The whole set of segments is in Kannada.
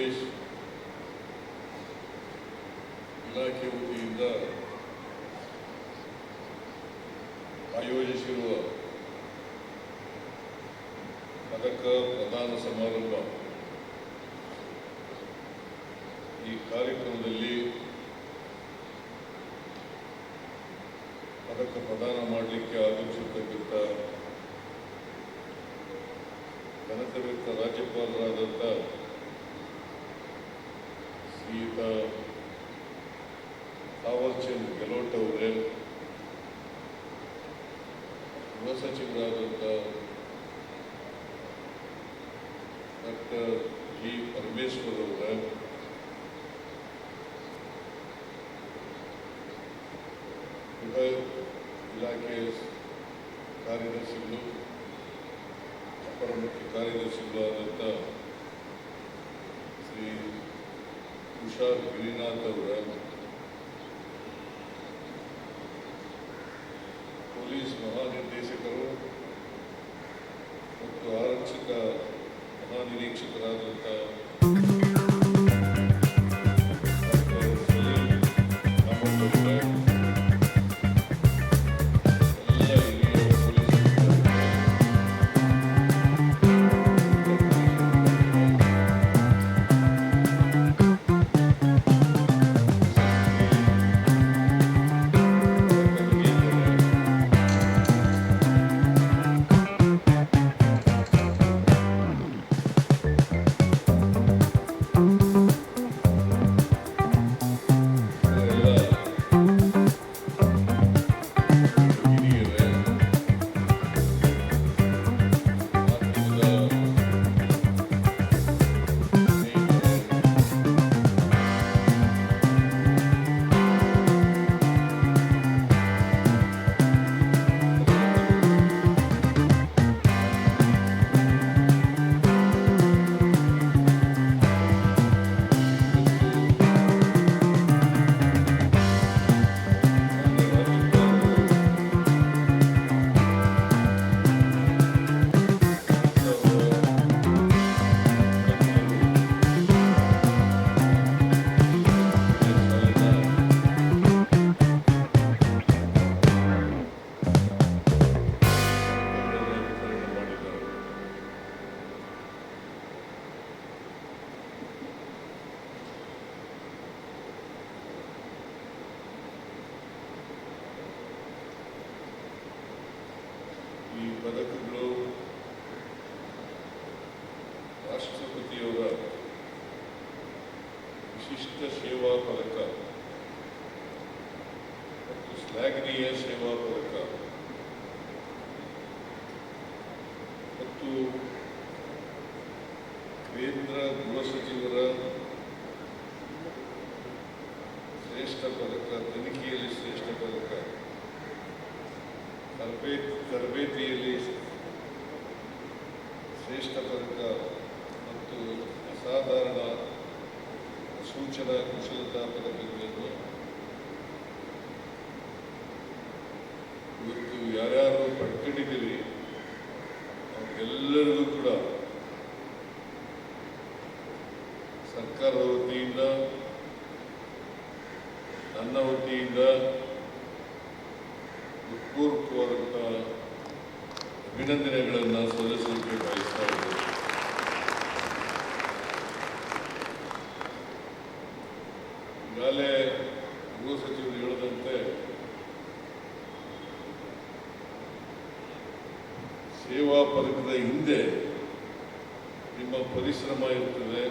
ಪೊಲೀಸ್ ಇಲಾಖೆ ವತಿಯಿಂದ ಆಯೋಜಿಸಿರುವ ಪದಕ ಪ್ರದಾನ ಸಮಾರಂಭ. ಈ ಕಾರ್ಯಕ್ರಮದಲ್ಲಿ ಪದಕ ಪ್ರದಾನ ಮಾಡಲಿಕ್ಕೆ ಆಗಮಿಸಿರ್ತಕ್ಕಂಥ ಘನತೆವೆತ್ತ ರಾಜ್ಯಪಾಲರಾದಂಥ ಶ್ರೀಯುತ ತಾವರ್ಚಂದ್ ಗೆಲೋಟ್ ಅವರೇ ಗೃಹ ಸಚಿವರಾದಂಥ ಡಾಕ್ಟರ್ ಜಿ ಪರಮೇಶ್ವರ್ ಅವರ, ಗೃಹ ಇಲಾಖೆ ಕಾರ್ಯದರ್ಶಿಗಳು, ಅಪರ ಮುಖ್ಯ ಕಾರ್ಯದರ್ಶಿಗಳು ಆದಂಥ ಶ್ರೀ ತುಷಾರ್ ಗಿರಿನಾಥ್ ಅವರ ಪೊಲೀಸ್ ಮಹಾನಿರ್ದೇಶಕರು ಮತ್ತು ಆರಕ್ಷಕ ಮಹಾನಿರೀಕ್ಷಕರಾದಂಥ ರಾಷ್ಟ್ರಪತಿಯವರ ವಿಶಿಷ್ಟ ಸೇವಾ ಪದಕ ಮತ್ತು ಶ್ಲಾಘನೀಯ ಸೇವಾ ಪದಕ ಮತ್ತು ಕೇಂದ್ರ ಗೃಹ ಸಚಿವರ ಶ್ರೇಷ್ಠ ಪದಕ ತನಿಖೆಯಲ್ಲಿ ಶ್ರೇಷ್ಠ ಪದಕ ತರಬೇತಿ ತರಬೇತಿಯಲ್ಲಿ ಶ್ರೇಷ್ಠ ಪದಕ ಅಸಾಧಾರಣ ಸೂಚನಾ ಕುಶಲತಾ ಪದಕಗಳನ್ನು ಇವತ್ತು ಯಾರ್ಯಾರು ಪಡ್ಕೊಂಡಿದ್ದೀರಿ ಅವ್ರಿಗೆಲ್ಲರಿಗೂ ಕೂಡ ಸರ್ಕಾರದ ವತಿಯಿಂದ ನನ್ನ ವತಿಯಿಂದ ಹೃತ್ಪೂರ್ವಕವಾದಂಥ ಅಭಿನಂದನೆಗಳನ್ನು ಸಲ್ಲಿಸಲಿಕ್ಕೆ ಬಯಸ್ತಾ ಇದ್ದೇನೆ ಈಗಾಗಲೇ ಗೃಹ ಸಚಿವರು ಹೇಳಿದಂತೆ ಸೇವಾ ಪದಕದ ಹಿಂದೆ ನಿಮ್ಮ ಪರಿಶ್ರಮ ಇರ್ತದೆ,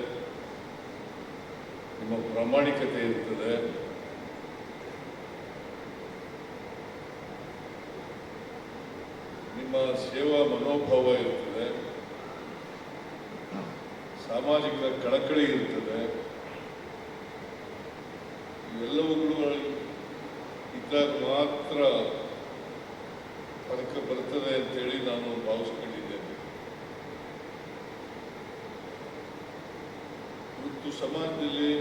ನಿಮ್ಮ ಪ್ರಾಮಾಣಿಕತೆ ಇರ್ತದೆ. ನಿಮ್ಮ ಸೇವಾ ಮನೋಭಾವ ಇರ್ತದೆ. ಸಾಮಾಜಿಕ ಕಳಕಳಿ ಇರ್ತದೆ. ಇವೆಲ್ಲವುಗಳು ಇದ್ದಾಗ ಮಾತ್ರ ಅದಕ್ಕೆ ಬರ್ತದೆ ಅಂತೇಳಿ ನಾನು ಭಾವಿಸ್ಕೊಂಡಿದ್ದೇನೆ. ಇವತ್ತು ಸಮಾಜದಲ್ಲಿ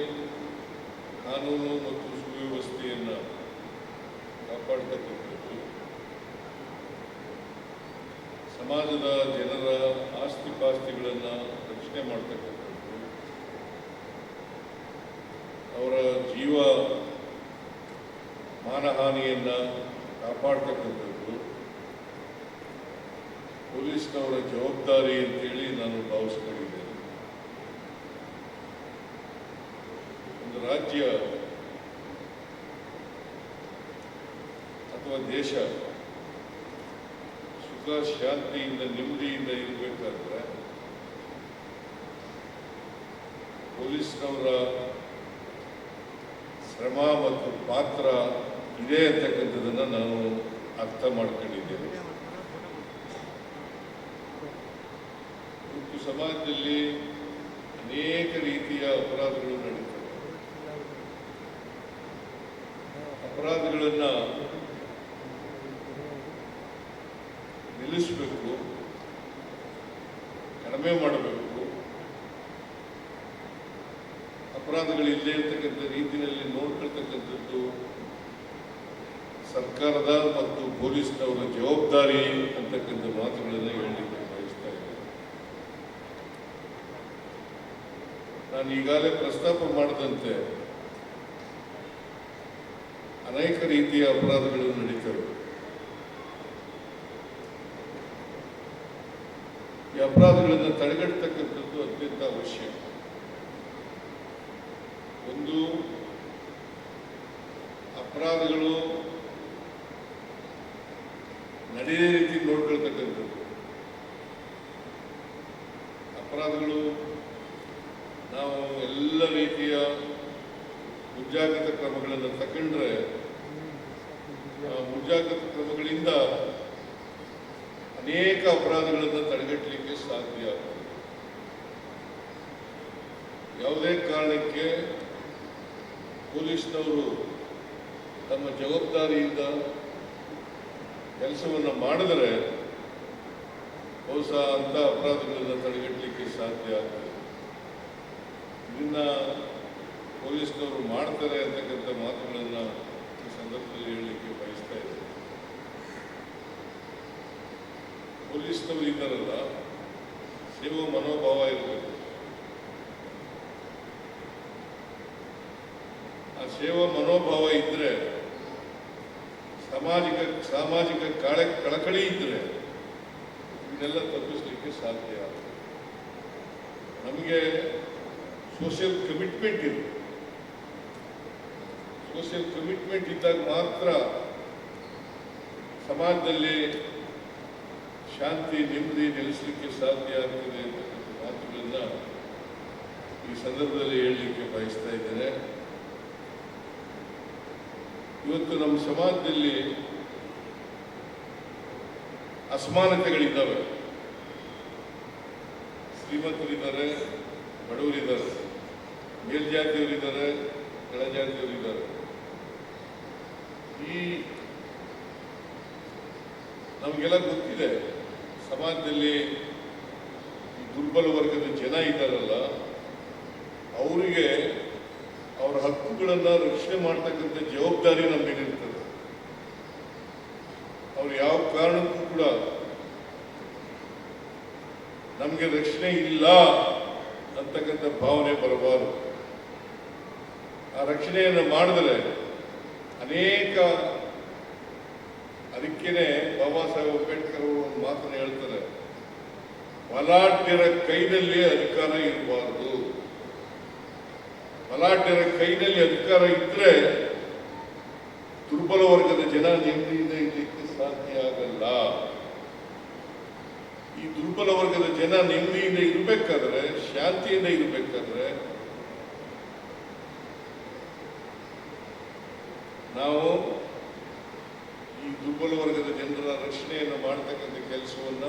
ಕಾನೂನು ಮತ್ತು ಸುವ್ಯವಸ್ಥೆಯನ್ನು ಕಾಪಾಡ್ತಕ್ಕಂಥದ್ದು ಸಮಾಜದ ಜನರ ಆಸ್ತಿ ಪಾಸ್ತಿಗಳನ್ನು ರಕ್ಷಣೆ ಮಾಡ್ತಕ್ಕಂಥದ್ದು. ಅವರ ಜೀವ ಮಾನಹಾನಿಯನ್ನು ಕಾಪಾಡ್ತಕ್ಕಂಥದ್ದು. ಪೊಲೀಸ್ನವರ ಜವಾಬ್ದಾರಿ ಅಂತೇಳಿ ನಾನು ಭಾವಿಸ್ಕೊಂಡಿದ್ದೇನೆ. ಒಂದು ರಾಜ್ಯ ಅಥವಾ ದೇಶ ಸುಖ, ಶಾಂತಿಯಿಂದ, ನೆಮ್ಮದಿಯಿಂದ ಇರಬೇಕಾದ್ರೆ ಪೊಲೀಸ್ನವರ ಶ್ರಮ ಮತ್ತು ಪಾತ್ರ ಇದೆ ಅಂತಕ್ಕಂಥದ್ದನ್ನು ನಾನು ಅರ್ಥ ಮಾಡ್ಕೊಂಡಿದ್ದೇನೆ. ಮತ್ತು ಸಮಾಜದಲ್ಲಿ ಅನೇಕ ರೀತಿಯ ಅಪರಾಧಗಳು ನಡೀತವೆ. ಅಪರಾಧಗಳನ್ನು ನಿಲ್ಲಿಸಬೇಕು, ಕಡಿಮೆ ಮಾಡಬೇಕು. ಅಪರಾಧಗಳು ಇಲ್ಲದೆ ಇರ್ತಕ್ಕಂಥ ರೀತಿಯಲ್ಲಿ ನೋಡ್ಕೊಳ್ತಕ್ಕಂಥದ್ದು ಸರ್ಕಾರದ ಮತ್ತು ಪೊಲೀಸ್ನವರ ಜವಾಬ್ದಾರಿ ಅಂತಕ್ಕಂಥ ಮಾತುಗಳನ್ನು ಹೇಳಲಿಕ್ಕೆ ಬಯಸ್ತಾ ಇದ್ದೇನೆ. ನಾನು ಈಗಾಗಲೇ ಪ್ರಸ್ತಾಪ ಮಾಡಿದಂತೆ ಅನೇಕ ರೀತಿಯ ಅಪರಾಧಗಳು ನಡೀತವೆ. ಈ ಅಪರಾಧಗಳನ್ನು ತಡೆಗಟ್ಟತಕ್ಕಂಥದ್ದು ಅತ್ಯಂತ ಅವಶ್ಯ. ಒಂದು, ಅಪರಾಧಗಳು ನಡೆಯೋ ರೀತಿ ನೋಡ್ಕೊಳ್ತಕ್ಕಂಥದ್ದು. ಅಪರಾಧಗಳು, ನಾವು ಎಲ್ಲ ರೀತಿಯ ಮುಂಜಾಗ್ರತಾ ಕ್ರಮಗಳನ್ನು ತಕೊಂಡ್ರೆ ಮುಂಜಾಗ್ರತಾ ಕ್ರಮಗಳಿಂದ ಅನೇಕ ಅಪರಾಧಗಳನ್ನು ತಡೆಗಟ್ಟಲಿಕ್ಕೆ ಸಾಧ್ಯ ಯಾವುದೇ ಕಾರಣಕ್ಕೆ ಪೊಲೀಸ್ನವರು ತಮ್ಮ ಜವಾಬ್ದಾರಿಯಿಂದ ಕೆಲಸವನ್ನು ಮಾಡಿದರೆ ಬಹುಶಃ ಅಂಥ ಅಪರಾಧಗಳನ್ನು ತಡೆಗಟ್ಟಲಿಕ್ಕೆ ಸಾಧ್ಯ ಆಗ್ತದೆ. ಇದನ್ನ ಪೊಲೀಸ್ನವರು ಮಾಡ್ತಾರೆ ಅಂತಕ್ಕಂಥ ಮಾತುಗಳನ್ನು ಈ ಸಂದರ್ಭದಲ್ಲಿ ಹೇಳಲಿಕ್ಕೆ ಬಯಸ್ತಾ ಇದ್ದಾರೆ ಪೊಲೀಸ್ನವರು ಇದ್ದಾರಲ್ಲ, ಸೇವಾ ಮನೋಭಾವ ಇರಬೇಕು. ಆ ಸೇವಾ ಮನೋಭಾವ ಇದ್ರೆ ಸಾಮಾಜಿಕ ಸಾಮಾಜಿಕ ಕಾಳ, ಕಳಕಳಿ ಇದ್ರೆ ಇದನ್ನೆಲ್ಲ ತಪ್ಪಿಸ್ಲಿಕ್ಕೆ ಸಾಧ್ಯ ನಮಗೆ ಸೋಷಿಯಲ್ ಕಮಿಟ್ಮೆಂಟ್ ಇದೆ. ಸೋಷಿಯಲ್ ಕಮಿಟ್ಮೆಂಟ್ ಇದ್ದಾಗ ಮಾತ್ರ ಸಮಾಜದಲ್ಲಿ ಶಾಂತಿ, ನೆಮ್ಮದಿ ನೆಲೆಸಲಿಕ್ಕೆ ಸಾಧ್ಯ ಆಗ್ತದೆ ಅಂತಕ್ಕಂಥ ಮಾತುಗಳನ್ನು ಈ ಸಂದರ್ಭದಲ್ಲಿ ಹೇಳಲಿಕ್ಕೆ ಬಯಸ್ತಾ ಇದ್ದೇನೆ. ಇವತ್ತು ನಮ್ಮ ಸಮಾಜದಲ್ಲಿ ಅಸಮಾನತೆಗಳಿದ್ದಾವೆ. ಶ್ರೀಮಂತರಿದ್ದಾರೆ, ಬಡವರಿದ್ದಾರೆ, ಮೇಲ್ಜಾತಿಯವರಿದ್ದಾರೆ, ಕೆಳಜಾತಿಯವರಿದ್ದಾರೆ. ಈ ನಮಗೆಲ್ಲ ಗೊತ್ತಿದೆ, ಸಮಾಜದಲ್ಲಿ ದುರ್ಬಲ ವರ್ಗದ ಜನ ಇದ್ದಾರಲ್ಲ, ಅವರಿಗೆ ಅವರ ಹಕ್ಕುಗಳನ್ನು ರಕ್ಷಣೆ ಮಾಡ್ತಕ್ಕಂಥ ಜವಾಬ್ದಾರಿ ನಮ್ಮ ಮೇಲಿರ್ತದೆ ಅವ್ರು ಯಾವ ಕಾರಣಕ್ಕೂ ಕೂಡ ನಮಗೆ ರಕ್ಷಣೆ ಇಲ್ಲ ಅಂತಕ್ಕಂಥ ಭಾವನೆ ಬರಬಾರದು. ಆ ರಕ್ಷಣೆಯನ್ನು ಮಾಡಿದರೆ ಅನೇಕ ಅದಕ್ಕೇನೆ ಬಾಬಾ ಸಾಹೇಬ್ ಅಂಬೇಡ್ಕರ್ ಅವರು ಮಾತನ್ನು ಹೇಳ್ತಾರೆ ಬಲಾಢ್ಯರ ಕೈನಲ್ಲಿ ಅಧಿಕಾರ ಇರಬಾರದು. ಬಲಾಢ್ಯರ ಕೈನಲ್ಲಿ ಅಧಿಕಾರ ಇದ್ರೆ ದುರ್ಬಲ ವರ್ಗದ ಜನ ನೆಮ್ಮದಿಯಿಂದ ಇರಲಿಕ್ಕೆ ಸಾಧ್ಯ ಆಗಲ್ಲ. ಈ ದುರ್ಬಲ ವರ್ಗದ ಜನ ನೆಮ್ಮದಿಯಿಂದ ಇರಬೇಕಾದ್ರೆ, ಶಾಂತಿಯಿಂದ ಇರಬೇಕಾದ್ರೆ, ನಾವು ಈ ದುರ್ಬಲ ವರ್ಗದ ಜನರ ರಕ್ಷಣೆಯನ್ನು ಮಾಡತಕ್ಕಂಥ ಕೆಲಸವನ್ನ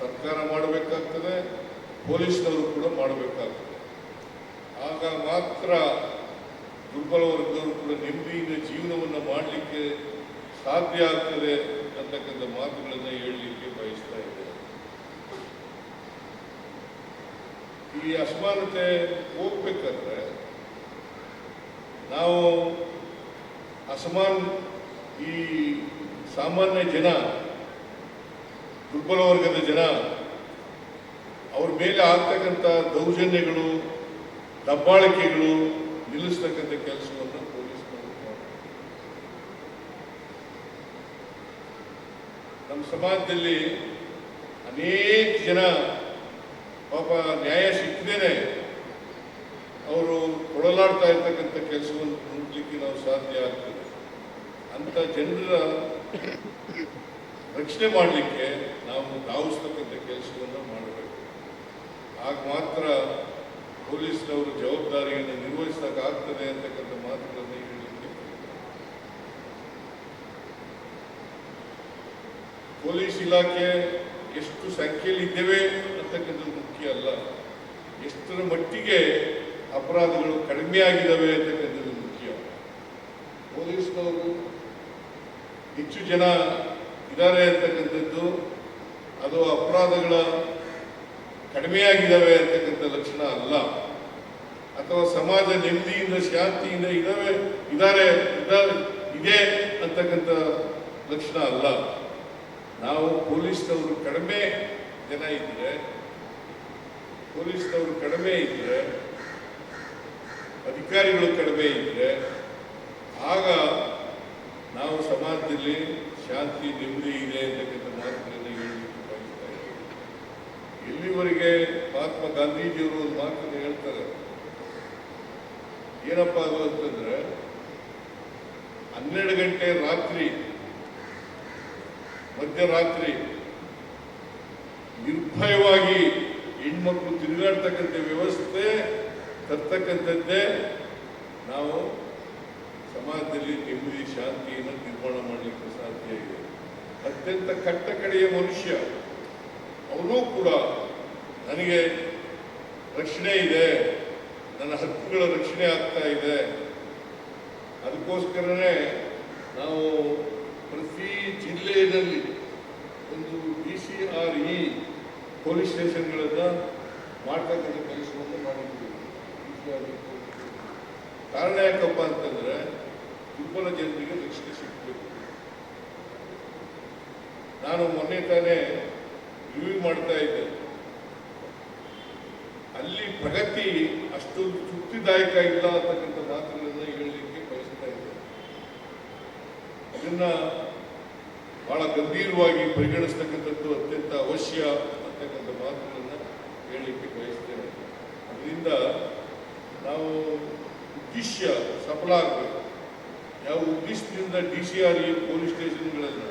ಸರ್ಕಾರ ಮಾಡಬೇಕಾಗ್ತದೆ, ಪೊಲೀಸ್ನವರು ಕೂಡ ಮಾಡಬೇಕಾಗ್ತದೆ. ಆಗ ಮಾತ್ರ ದುರ್ಬಲ ವರ್ಗದವರು ಕೂಡ ನೆಮ್ಮದಿಯಿಂದ ಜೀವನವನ್ನು ಮಾಡಲಿಕ್ಕೆ ಸಾಧ್ಯ ಆಗ್ತದೆ ಅಂತಕ್ಕಂಥ ಮಾತುಗಳನ್ನು ಹೇಳಲಿಕ್ಕೆ ಬಯಸ್ತಾ ಇದ್ದೇನೆ. ಈ ಅಸಮಾನತೆ ಹೋಗ್ಬೇಕಾದ್ರೆ ನಾವು ಅಸಮಾನ ಈ ಸಾಮಾನ್ಯ ಜನ ದುರ್ಬಲ ವರ್ಗದ ಜನ, ಅವ್ರ ಮೇಲೆ ಆಗ್ತಕ್ಕಂಥ ದೌರ್ಜನ್ಯಗಳು ದಬ್ಬಾಳಿಕೆಗಳು ನಿಲ್ಲಿಸ್ತಕ್ಕಂಥ ಕೆಲಸವನ್ನು ಪೊಲೀಸ್ ನಮ್ಮ ಸಮಾಜದಲ್ಲಿ ಅನೇಕ ಜನ ಪಾಪ ನ್ಯಾಯ ಸಿಕ್ಕದೇನೆ ಅವರು ಕೊಡಲಾಡ್ತಾ ಇರ್ತಕ್ಕಂಥ ಕೆಲಸವನ್ನು ಹುಡುಕ್ಲಿಕ್ಕೆ ನಾವು ಸಾಧ್ಯ ಆಗ್ತದೆ. ಅಂತ ಜನರ ರಕ್ಷಣೆ ಮಾಡಲಿಕ್ಕೆ ನಾವು ಧಾವಿಸ್ತಕ್ಕಂಥ ಕೆಲಸವನ್ನು ಮಾಡಬೇಕು. ಆಗ ಮಾತ್ರ ಪೊಲೀಸ್ನವರು ಜವಾಬ್ದಾರಿಯನ್ನು ನಿರ್ವಹಿಸಲಾಗ್ತದೆ ಅಂತಕ್ಕಂಥ ಮಾತುಗಳನ್ನು ಹೇಳಲಿಕ್ಕೆ ಪೊಲೀಸ್ ಇಲಾಖೆ ಎಷ್ಟು ಸಂಖ್ಯೆಯಲ್ಲಿ ಇದ್ದೇವೆ ಅಂತಕ್ಕಂಥದ್ದು ಮುಖ್ಯ ಅಲ್ಲ. ಎಷ್ಟರ ಮಟ್ಟಿಗೆ ಅಪರಾಧಗಳು ಕಡಿಮೆ ಆಗಿದ್ದಾವೆ ಅಂತಕ್ಕಂಥದ್ದು ಮುಖ್ಯ. ಪೊಲೀಸ್ನವರು ಹೆಚ್ಚು ಜನ ಇದ್ದಾರೆ ಅಂತಕ್ಕಂಥದ್ದು ಅದು ಅಪರಾಧಗಳ ಕಡಿಮೆಯಾಗಿದ್ದಾವೆ ಅಂತಕ್ಕಂಥ ಲಕ್ಷಣ ಅಲ್ಲ. ಅಥವಾ ಸಮಾಜ ನೆಮ್ಮದಿಯಿಂದ, ಶಾಂತಿಯಿಂದ ಇದಾವೆ ಇದ್ದಾರೆ ಇದ್ದಾರೆ ಇದೆ ಅಂತಕ್ಕಂಥ ಲಕ್ಷಣ ಅಲ್ಲ. ನಾವು ಪೊಲೀಸ್ನವರು ಕಡಿಮೆ ಜನ ಇದ್ರೆ, ಪೊಲೀಸ್ನವರು ಕಡಿಮೆ ಇದ್ರೆ, ಅಧಿಕಾರಿಗಳು ಕಡಿಮೆ ಇದ್ರೆ, ಆಗ ನಾವು ಸಮಾಜದಲ್ಲಿ ಶಾಂತಿ, ನೆಮ್ಮದಿ ಇದೆ ಅಂತಕ್ಕಂಥ ಮಾತುಗಳನ್ನು ಇದ್ದೀವಿ ಎಲ್ಲಿವರೆಗೆ ಮಹಾತ್ಮ ಗಾಂಧೀಜಿಯವರು ಒಂದು ಮಾತನ್ನು ಹೇಳ್ತಾರೆ. ಏನಪ್ಪ ಅದು ಅಂತಂದ್ರೆ, ಹನ್ನೆರಡು ಗಂಟೆ ರಾತ್ರಿ, ಮಧ್ಯರಾತ್ರಿ, ನಿರ್ಭಯವಾಗಿ ಹೆಣ್ಮಕ್ಳು ತಿರುಗಾಡ್ತಕ್ಕಂಥ ವ್ಯವಸ್ಥೆ ತರ್ತಕ್ಕಂಥದ್ದೇ ನಾವು ಸಮಾಜದಲ್ಲಿ ನೆಮ್ಮದಿ, ಶಾಂತಿಯನ್ನು ನಿರ್ಮಾಣ ಮಾಡಲಿಕ್ಕೆ ಸಾಧ್ಯ ಇದೆ. ಅತ್ಯಂತ ಕಟ್ಟ ಕಡೆಯ ಮನುಷ್ಯ. ಅವನು ಕೂಡ ನನಗೆ ರಕ್ಷಣೆ ಇದೆ. ನನ್ನ ಹಕ್ಕುಗಳ ರಕ್ಷಣೆ ಆಗ್ತಾ ಇದೆ. ಅದಕ್ಕೋಸ್ಕರನೇ ನಾವು ಪ್ರತಿ ಜಿಲ್ಲೆಯಲ್ಲಿ ಒಂದು D C R E police ಸ್ಟೇಷನ್ಗಳನ್ನು ಮಾಡ್ತಕ್ಕಂಥ ಕೆಲಸವನ್ನು ಮಾಡಿದ್ದೀವಿ. ಕಾರಣ ಯಾಕಪ್ಪ ಅಂತಂದರೆ ದುರ್ಬಲ ಜನರಿಗೆ ರಕ್ಷಣೆ ಸಿಗಬೇಕು. ನಾನು ಮೊನ್ನೆ ತಾನೇ ರಿವ್ಯೂ ಮಾಡ್ತಾ ಇದೆ ಅಲ್ಲಿ ಪ್ರಗತಿ ಅಷ್ಟೊಂದು ತೃಪ್ತಿದಾಯಕ ಇಲ್ಲ ಅಂತಕ್ಕಂಥ ಮಾತುಗಳನ್ನ ಹೇಳಲಿಕ್ಕೆ ಬಯಸ್ತಾ ಇದ್ದೆ. ಅದನ್ನ ಬಹಳ ಗಂಭೀರವಾಗಿ ಪರಿಗಣಿಸ್ತಕ್ಕಂಥದ್ದು ಅತ್ಯಂತ ಅವಶ್ಯ ಅಂತಕ್ಕಂಥ ಮಾತುಗಳನ್ನ ಹೇಳಲಿಕ್ಕೆ ಬಯಸ್ತೇನೆ. ಅದರಿಂದ ನಾವು ಉದ್ದೇಶ ಸಫಲ ಆಗಬೇಕು. ಯಾವ ಉದ್ದೇಶದಿಂದ D C R E police ಸ್ಟೇಷನ್ಗಳನ್ನು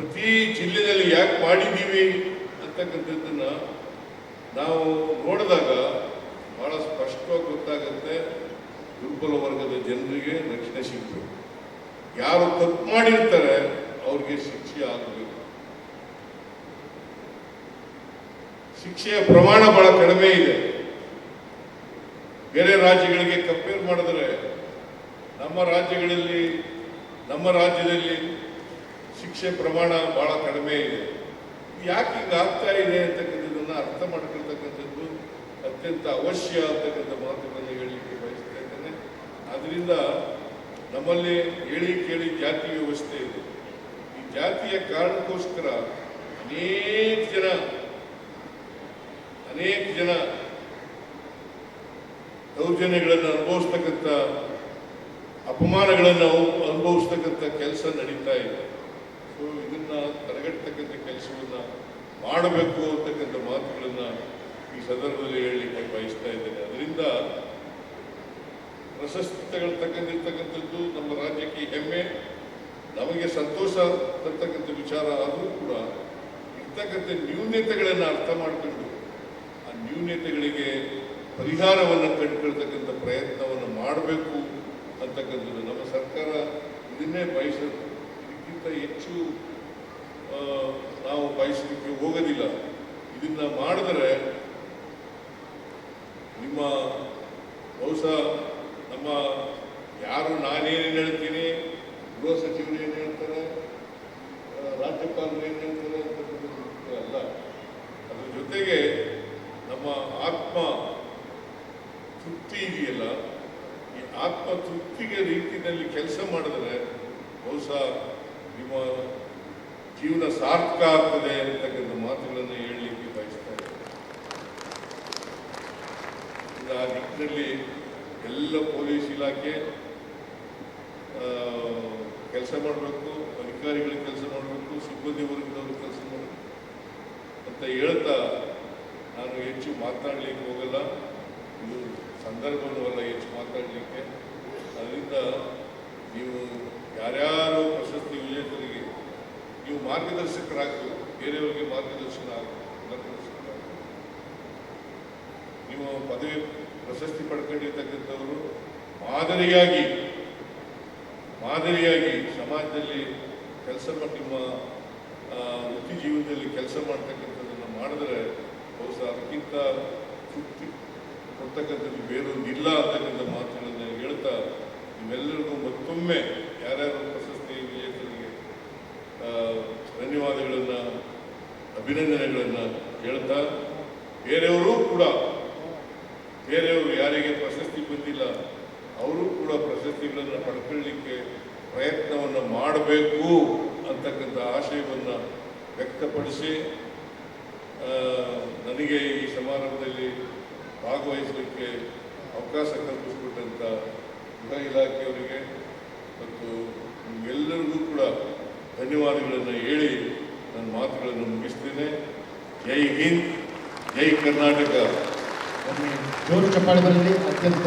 ಪ್ರತಿ ಜಿಲ್ಲೆಯಲ್ಲಿ ಯಾಕೆ ಮಾಡಿದ್ದೀವಿ ಅಂತಕ್ಕಂಥದ್ದನ್ನು ನಾವು ನೋಡಿದಾಗ ಭಾಳ ಸ್ಪಷ್ಟವಾಗಿ ಗೊತ್ತಾಗುತ್ತೆ. ದುರ್ಬಲ ವರ್ಗದ ಜನರಿಗೆ ರಕ್ಷಣೆ ಸಿಗಬೇಕು. ಯಾರು ತಪ್ಪು ಮಾಡಿರ್ತಾರೆ ಅವ್ರಿಗೆ ಶಿಕ್ಷೆ ಆಗಬೇಕು. ಶಿಕ್ಷೆಯ ಪ್ರಮಾಣ ಬಹಳ ಕಡಿಮೆ ಇದೆ. ಬೇರೆ ರಾಜ್ಯಗಳಿಗೆ ಕಂಪೇರ್ ಮಾಡಿದ್ರೆ ನಮ್ಮ ರಾಜ್ಯಗಳಲ್ಲಿ, ನಮ್ಮ ರಾಜ್ಯದಲ್ಲಿ ಶಿಕ್ಷೆ ಪ್ರಮಾಣ ಬಹಳ ಕಡಿಮೆ ಇದೆ. ಯಾಕೆ ಹಿಂಗಾಗ್ತಾ ಇದೆ ಅಂತಕ್ಕಂಥದ್ದನ್ನು ಅರ್ಥ ಮಾಡ್ಕೊಳ್ತಕ್ಕಂಥದ್ದು ಅತ್ಯಂತ ಅವಶ್ಯ ಅಂತಕ್ಕಂಥ ಮಾತುಗಳನ್ನು ಹೇಳಲಿಕ್ಕೆ ಬಯಸ್ತಾ ಇದ್ದೇನೆ. ಅದರಿಂದ ನಮ್ಮಲ್ಲಿ ಹೇಳಿ ಕೇಳಿ ಜಾತಿ ವ್ಯವಸ್ಥೆ ಇದೆ. ಈ ಜಾತಿಯ ಕಾರಣಕ್ಕೋಸ್ಕರ ಅನೇಕ ಜನ ಅನೇಕ ಜನ ದೌರ್ಜನ್ಯಗಳನ್ನು ಅನುಭವಿಸ್ತಕ್ಕಂಥ, ಅಪಮಾನಗಳನ್ನು ಅನುಭವಿಸ್ತಕ್ಕಂಥ ಕೆಲಸ ನಡೀತಾ ಇದೆ. ಇದನ್ನ ತಡೆಗಟ್ಟತಕ್ಕಂಥ ಕೆಲಸವನ್ನು ಮಾಡಬೇಕು ಅಂತಕ್ಕಂಥ ಮಾತುಗಳನ್ನು ಈ ಸಂದರ್ಭದಲ್ಲಿ ಹೇಳಲಿಕ್ಕೆ ಬಯಸ್ತಾ ಇದ್ದೇನೆ. ಅದರಿಂದ ಪ್ರಶಸ್ತಿ ತಗೊಳ್ತಕ್ಕಂಥದ್ದು ನಮ್ಮ ರಾಜ್ಯಕ್ಕೆ ಹೆಮ್ಮೆ, ನಮಗೆ ಸಂತೋಷ ತರ್ತಕ್ಕಂಥ ವಿಚಾರ ಆದರೂ ಕೂಡ ಇರ್ತಕ್ಕಂಥ ನ್ಯೂನ್ಯತೆಗಳನ್ನು ಅರ್ಥ ಮಾಡಿಕೊಂಡು ಆ ನ್ಯೂನ್ಯತೆಗಳಿಗೆ ಪರಿಹಾರವನ್ನು ಕಂಡುಕೊಳ್ತಕ್ಕಂಥ ಪ್ರಯತ್ನವನ್ನು ಮಾಡಬೇಕು ಅಂತಕ್ಕಂಥದ್ದು ನಮ್ಮ ಸರ್ಕಾರ ಇದನ್ನೇ ಬಯಸೋದು ಇದಕ್ಕಿಂತ ಹೆಚ್ಚು ನಾವು ಬಯಸಲಿಕ್ಕೆ ಹೋಗೋದಿಲ್ಲ. ಇದನ್ನ ಮಾಡಿದರೆ ನಿಮ್ಮ ಬಹುಶಃ ನಮ್ಮ ಯಾರು ನಾನೇನು ಹೇಳ್ತೀನಿ, ಗೃಹ ಸಚಿವರು ಏನು ಹೇಳ್ತಾರೆ ರಾಜ್ಯಪಾಲರು ಏನು ಹೇಳ್ತಾರೆ ಅಂತ ಅಲ್ಲ, ಅದ್ರ ಜೊತೆಗೆ ನಮ್ಮ ಆತ್ಮ ತೃಪ್ತಿ ಇದೆಯಲ್ಲ, ಈ ಆತ್ಮ ತೃಪ್ತಿಗೆ ರೀತಿಯಲ್ಲಿ ಕೆಲಸ ಮಾಡಿದರೆ ಬಹುಶಃ ನಿಮ್ಮ ಜೀವನ ಸಾರ್ಥಕ ಆಗ್ತದೆ ಅಂತಕ್ಕಂಥ ಮಾತುಗಳನ್ನು ಹೇಳಲಿಕ್ಕೆ ಬಯಸ್ತಾ ಇದ್ದೇನೆ. ಆ ನಿಟ್ಟಿನಲ್ಲಿ ಎಲ್ಲ ಪೊಲೀಸ್ ಇಲಾಖೆ ಕೆಲಸ ಮಾಡಬೇಕು ಅಧಿಕಾರಿಗಳು ಕೆಲಸ ಮಾಡಬೇಕು, ಸಿಬ್ಬಂದಿ ವರ್ಗದವರು ಕೆಲಸ ಮಾಡಬೇಕು. ಅಂತ ಹೇಳ್ತಾ ನಾನು ಹೆಚ್ಚು ಮಾತನಾಡಲಿಕ್ಕೆ ಹೋಗಲ್ಲ. ಇದು ಸಂದರ್ಭವೂ ಅಲ್ಲ, ಹೆಚ್ಚು ಮಾತಾಡಲಿಕ್ಕೆ. ಅದರಿಂದ ನೀವು ಯಾರ್ಯಾರು ಪ್ರಶಸ್ತಿ ವಿಜೇತರಿಗೆ ನೀವು ಮಾರ್ಗದರ್ಶಕರಾಗಬೇಕು ಬೇರೆಯವರಿಗೆ ಮಾರ್ಗದರ್ಶನ ಮಾರ್ಗದರ್ಶಕರಾಗಬೇಕು ನೀವು ಪದವಿ ಪ್ರಶಸ್ತಿ ಪಡ್ಕೊಂಡಿರ್ತಕ್ಕಂಥವರು ಮಾದರಿಯಾಗಿ ಮಾದರಿಯಾಗಿ ಸಮಾಜದಲ್ಲಿ ಕೆಲಸ ಮಾಡಿ ನಿಮ್ಮ ವೃತ್ತಿ ಜೀವನದಲ್ಲಿ ಕೆಲಸ ಮಾಡ್ತಕ್ಕಂಥದ್ದನ್ನು ಮಾಡಿದ್ರೆ ಬಹುಶಃ ಅದಕ್ಕಿಂತ ತೃಪ್ತಿ ಕೊಡ್ತಕ್ಕಂಥದ್ದು ಬೇರೊಂದಿಲ್ಲ ಅಂತಕ್ಕಂಥ ಮಾತುಗಳನ್ನು ಹೇಳ್ತಾ ನಿಮ್ಮೆಲ್ಲರಿಗೂ ಮತ್ತೊಮ್ಮೆ ಯಾರ್ಯಾರು ಪ್ರಶಸ್ತಿ ವಿಜೇತರಿಗೆ ಧನ್ಯವಾದಗಳನ್ನು, ಅಭಿನಂದನೆಗಳನ್ನು ಹೇಳ್ತಾ, ಬೇರೆಯವರು ಕೂಡ, ಬೇರೆಯವರು ಯಾರಿಗೆ ಪ್ರಶಸ್ತಿ ಬಂದಿಲ್ಲ, ಅವರು ಕೂಡ ಪ್ರಶಸ್ತಿಗಳನ್ನು ಪಡ್ಕೊಳ್ಳಿಕ್ಕೆ ಪ್ರಯತ್ನವನ್ನು ಮಾಡಬೇಕು ಅಂತಕ್ಕಂಥ ಆಶಯವನ್ನು ವ್ಯಕ್ತಪಡಿಸಿ ನನಗೆ ಈ ಸಮಾರಂಭದಲ್ಲಿ ಭಾಗವಹಿಸಲಿಕ್ಕೆ ಅವಕಾಶ ಕಲ್ಪಿಸಿಕೊಟ್ಟಂಥ ಗೃಹ ಇಲಾಖೆಯವರಿಗೆ ಮತ್ತು ನಿಮಗೆಲ್ಲರಿಗೂ ಕೂಡ ಧನ್ಯವಾದಗಳನ್ನು ಹೇಳಿ ನನ್ನ ಮಾತುಗಳನ್ನು ಮುಗಿಸ್ತೇನೆ. ಜೈ ಹಿಂದ್, ಜೈ ಕರ್ನಾಟಕ. ಜೋರು ಚಪ್ಪಾಳೆ ಬರಲಿ ಅತ್ಯಂತ